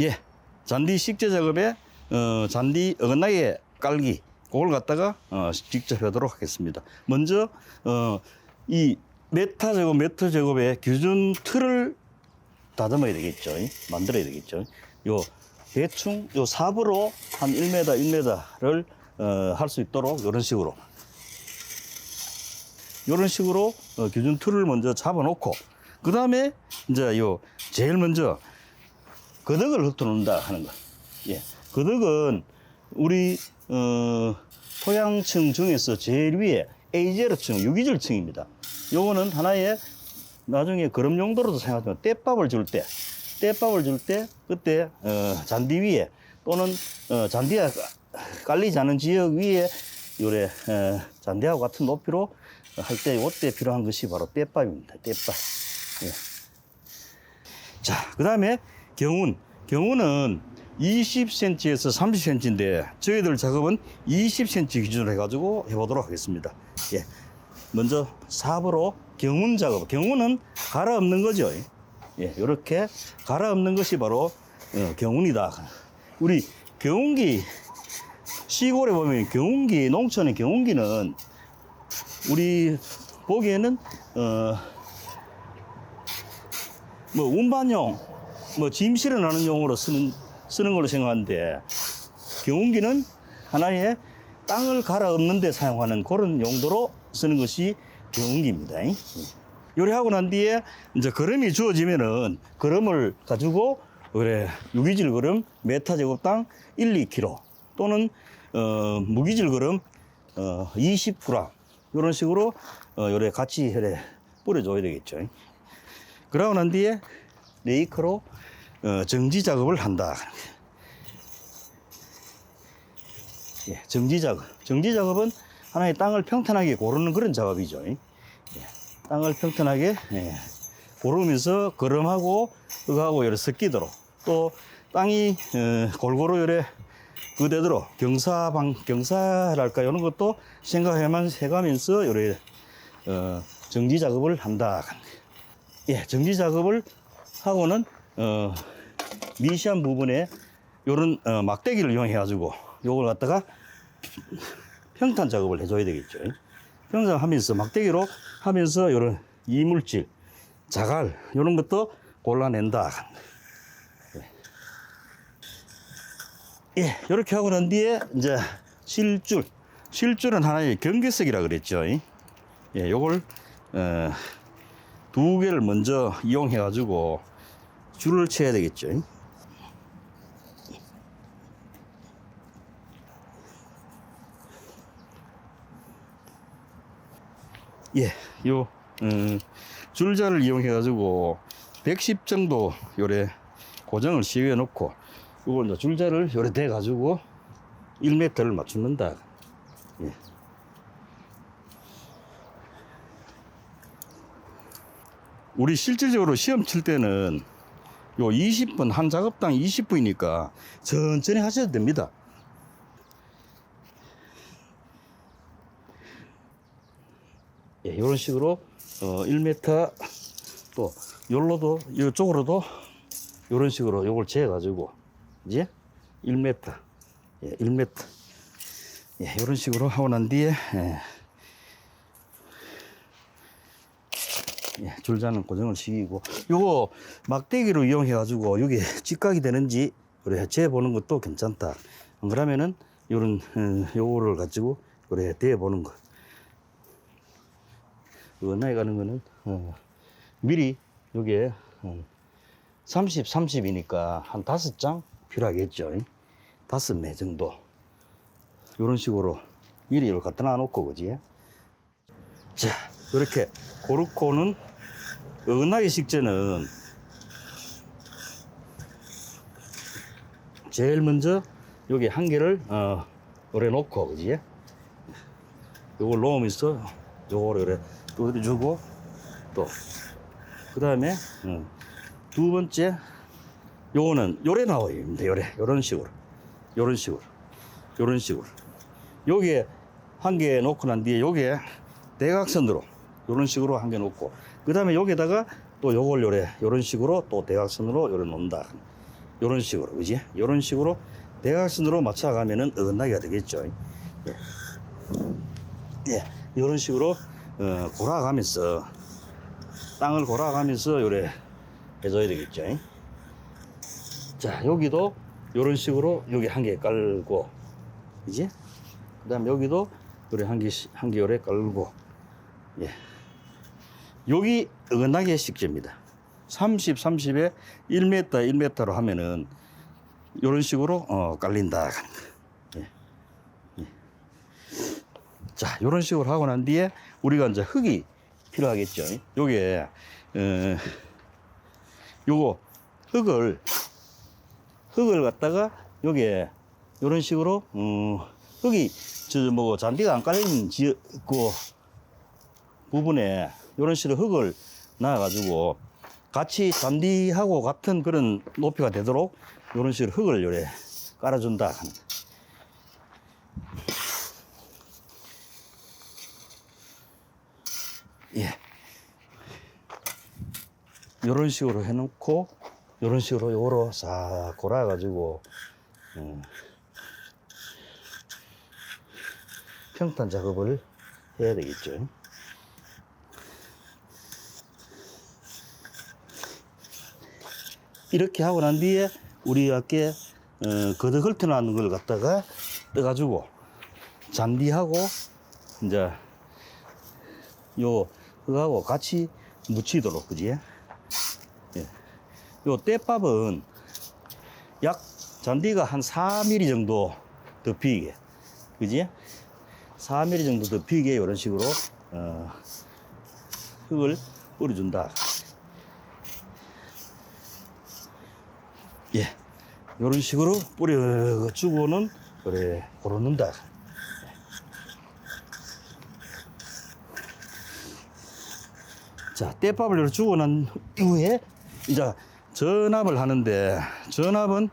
예, 잔디 식재 작업에 어, 잔디 어긋나게 깔기 그걸 갖다가 어, 직접 하도록 하겠습니다. 먼저 어, 이 메타 작업, 메터 작업의 기준 틀을 다듬어야 되겠죠. 만들어야 되겠죠. 요 대충 요 삽으로 한 1m, 1m를 어, 할 수 있도록 이런 식으로 이런 식으로 어, 기준 틀을 먼저 잡아놓고 그 다음에 이제 요 제일 먼저 거덕을 흩어놓는다 하는 거. 예. 거덕은 우리 어, 토양층 중에서 제일 위에 에이제르층, 유기질층입니다. 요거는 하나의 나중에 그럼 용도로도 생각하면 떼밥을 줄 때, 떼밥을 줄 때 그때 어, 잔디 위에 또는 어, 잔디가 깔리지 않은 지역 위에 요래 어, 잔디하고 같은 높이로 할 때 이때 필요한 것이 바로 떼밥입니다. 떼밥. 예. 자, 그 다음에 경운. 경운은 20cm에서 30cm인데 저희들 작업은 20cm 기준으로 해가지고 해보도록 하겠습니다. 예. 먼저 삽으로 경운 작업. 경운은 갈아 엎는 거죠. 예, 이렇게 갈아 엎는 것이 바로 어, 경운이다. 우리 경운기 시골에 보면 경운기 농촌의 경운기는 우리 보기에는 어, 뭐 운반용, 뭐 짐 실어나는 용으로 쓰는 쓰는 걸로 생각하는데 경운기는 하나의 땅을 갈아 엎는 데 사용하는 그런 용도로 쓰는 것이 경운기입니다. 요리하고 난 뒤에 이제 거름이 주어지면은 거름을 가지고 그래 유기질 거름 메타 제곱당 1, 2kg 또는 어, 무기질 거름 어, 20g 이런 식으로 어, 요래 같이 요래 뿌려줘야 되겠죠. 그러고 난 뒤에 레이커로 어, 정지 작업을 한다. 예, 정지 작업. 정지 작업은 하나의 땅을 평탄하게 고르는 그런 작업이죠. 예, 땅을 평탄하게 예, 고르면서 걸음하고 흙하고 이렇게 섞이도록 또 땅이 어, 골고루 이래 그대로 경사방 경사랄까 이런 것도 생각해만 해가면서 이래 어, 정지 작업을 한다. 예, 정지 작업을 하고는 어, 미시한 부분에 요런 어, 막대기를 이용해 가지고 요걸 갖다가 평탄 작업을 해줘야 되겠죠. 평탄 하면서 막대기로 하면서 요런 이물질, 자갈 요런 것도 골라낸다. 예, 이렇게 하고 난 뒤에 이제 실줄, 실줄은 하나의 경계석이라 그랬죠. 예, 요걸 어, 두 개를 먼저 이용해 가지고 줄을 쳐야 되겠죠. 예, 요 음, 줄자를 이용해 가지고 110 정도 요래 고정을 시해 놓고 이걸 이제 줄자를 요래 대 가지고 1m를 맞추는다. 예. 우리 실질적으로 시험 칠 때는 요 20분, 한 작업당 20분이니까 천천히 하셔도 됩니다. 예, 이런 식으로 어, 1m 또 요로도 이쪽으로도 이런 식으로 요걸 재어 가지고 이제 1m 예, 1m 예, 이런 식으로 하고 난 뒤에 예, 예, 줄자는 고정을 시키고. 요거 막대기로 이용해 가지고 이게 직각이 되는지 그래 재 보는 것도 괜찮다. 안 그러면은 요런 어, 요거를 가지고 그래 대 보는 거. 원나에 가는 거는 어, 미리 요게 어, 30, 30이니까 한 다섯 장 필요하겠죠. 다섯 매 정도. 요런 식으로 이걸 갖다 놔놓고 그지. 자, 이렇게 고르코는 어긋나기 식재는 제일 먼저 여기 한 개를 어, 요래 놓고 그지? 요걸 놓으면서 요거를 요래 두드려주고 또 그 다음에 어, 두 번째 요거는 요래 됩니다 요래 요런 식으로 요런 식으로 요런 식으로 요게 한개 놓고 난 뒤에 요게 대각선으로 요런 식으로 한 개 놓고 그 다음에 여기다가 또 요걸 요래, 요런 식으로 또 대각선으로 요래 놓는다. 요런 식으로, 그지? 요런 식으로 대각선으로 맞춰 가면은 어긋나기가 되겠죠. 예. 예, 요런 식으로, 어, 골아가면서, 땅을 골아가면서 요래 해줘야 되겠죠. 자, 여기도 요런 식으로 여기 한 개 깔고, 이제? 그 다음 여기도 요래 한 개, 한개 요래 깔고, 예. 여기 어긋나게 식재입니다. 30, 30에 1m, 1m로 하면은 이런 식으로 어, 깔린다. 예. 예. 자, 이런 식으로 하고 난 뒤에 우리가 이제 흙이 필요하겠죠. 요게 어, 요거 흙을 흙을 갖다가 요게 이런 식으로 어, 흙이 저뭐 잔디가 안 깔린 지그 부분에 이런 식으로 흙을 놔가지고 같이 잔디하고 같은 그런 높이가 되도록 이런 식으로 흙을 요래 깔아준다. 예. 이런 식으로 해놓고 이런 식으로 요로 싹 골아가지고 음, 평탄 작업을 해야 되겠죠. 이렇게 하고 난 뒤에 우리 아까 어, 거덕 훑어놨는 걸 갖다가 떠가지고 잔디하고 이제 요 그거하고 같이 묻히도록 그지? 예. 요 떼밥은 약 잔디가 한 4mm 정도 더 비게 그지? 4mm 정도 더 비게 이런 식으로 어, 흙을 뿌려준다. 예. 이런 식으로 뿌려주고는 그래 고르는다. 자, 떼밥을 주고 난 이후에 이제 전압을 하는데 전압은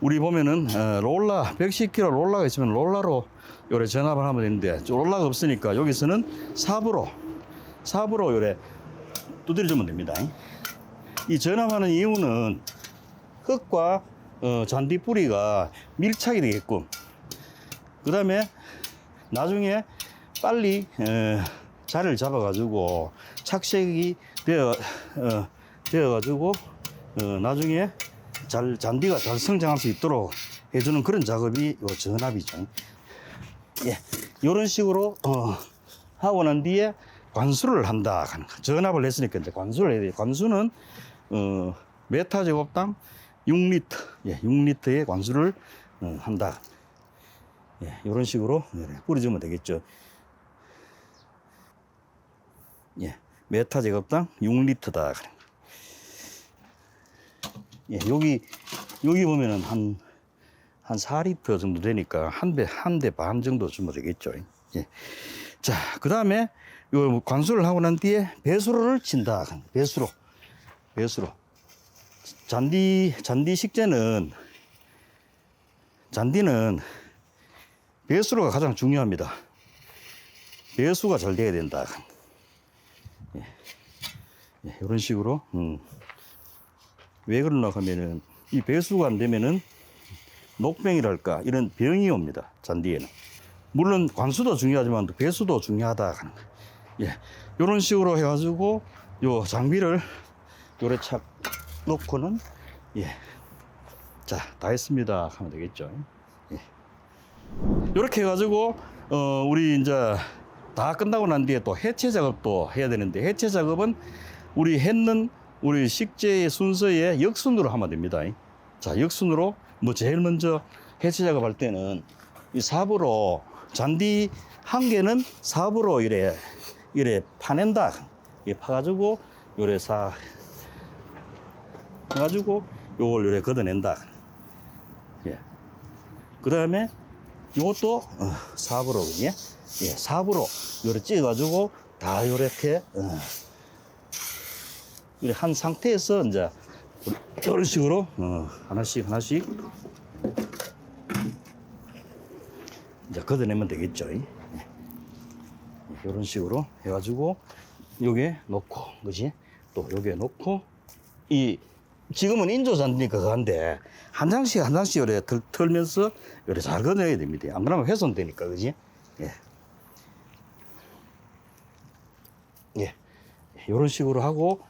우리 보면은 어, 롤라 110kg 롤라가 있으면 롤라로 요래 전압을 하면 되는데 롤라가 없으니까 여기서는 삽으로 삽으로 요래 두드려주면 됩니다. 이 전압하는 이유는 흙과 어, 잔디 뿌리가 밀착이 되게끔 그 다음에 나중에 빨리 어, 자리를 잡아가지고 착색이 되어 어, 되어가지고 어, 나중에 잘 잔디가 잘 성장할 수 있도록 해주는 그런 작업이 요 전압이죠. 예, 이런 식으로 어, 하고 난 뒤에 관수를 한다 하는 거. 전압을 했으니까 이제 관수를 해야 돼요. 관수는 어, 메타 제곱당 6리터, 예, 6리터의 관수를 어, 한다. 예, 이런 식으로 네, 뿌려주면 되겠죠. 예, 메타 제곱당 6리터다. 예, 여기 여기 보면은 한 한 4리터 정도 되니까 한 배 한 대 반 정도 주면 되겠죠. 예. 자, 그 다음에 요 관수를 하고 난 뒤에 배수로를 친다. 배수로. 배수로. 잔디 잔디 식재는 잔디는 배수로가 가장 중요합니다. 배수가 잘 돼야 된다. 예. 예, 이런 식으로 음. 왜 그러나 하면은 이 배수가 안 되면은 녹병이랄까 이런 병이 옵니다. 잔디에는 물론 관수도 중요하지만 또 배수도 중요하다 하는 거. 예, 이런 식으로 해가지고 요 장비를 요래 착 놓고는 예, 자 다 했습니다 하면 되겠죠. 예. 이렇게 해가지고 어 우리 이제 다 끝나고 난 뒤에 또 해체 작업도 해야 되는데 해체 작업은 우리 했는 우리 식재의 순서에 역순으로 하면 됩니다. 자 역순으로 뭐 제일 먼저 해체 작업할 때는 이 삽으로 잔디 한 개는 삽으로 이래 이래 파낸다. 이 파가지고 요래 사 해가지고 요걸 요래 걷어낸다. 예. 그 다음에 요것도 어, 삽으로 그지? 예, 삽으로 요래 찌가지고 다 요렇게 어, 한 상태에서 이제 이런 식으로 어, 하나씩 하나씩 이제 걷어내면 되겠죠. 예. 이런 식으로 해가지고 요게 놓고, 그지? 또 요게 놓고, 이, 지금은 인조 잔디니까 그한데, 한 장씩 한 장씩 요래 털, 털면서 요래 잘 걷어야 됩니다. 안 그러면 훼손되니까, 그지? 예. 예. 요런 식으로 하고,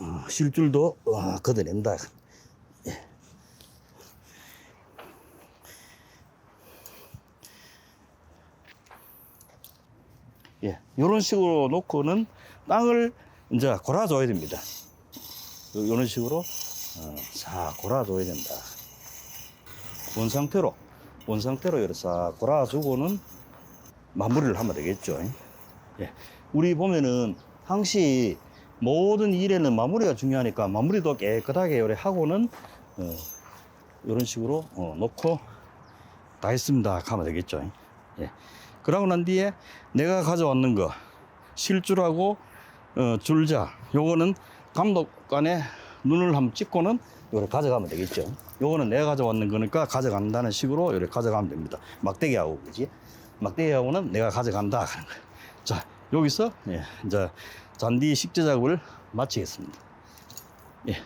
어, 실줄도 어, 걷어낸다. 예, 이런 식으로 놓고는 땅을 이제 골아줘야 됩니다. 이런 식으로 어, 싹 골아줘야 된다. 본 상태로 본 상태로 이렇게 싹 골아주고는 마무리를 하면 되겠죠. 예, 우리 보면은 항시 모든 일에는 마무리가 중요하니까 마무리도 깨끗하게 이렇게 하고는 어, 이런 식으로 어, 놓고 다 했습니다. 하면 되겠죠. 예. 그러고 난 뒤에 내가 가져왔는 거 실줄하고 어, 줄자 요거는 감독관에 눈을 한번 찍고는 요래 가져가면 되겠죠. 요거는 내가 가져왔는 거니까 가져간다는 식으로 요래 가져가면 됩니다. 막대기하고 그지? 막대기하고는 내가 가져간다 하는 거예요. 자 여기서 예, 이제 잔디 식재 작업을 마치겠습니다. 예.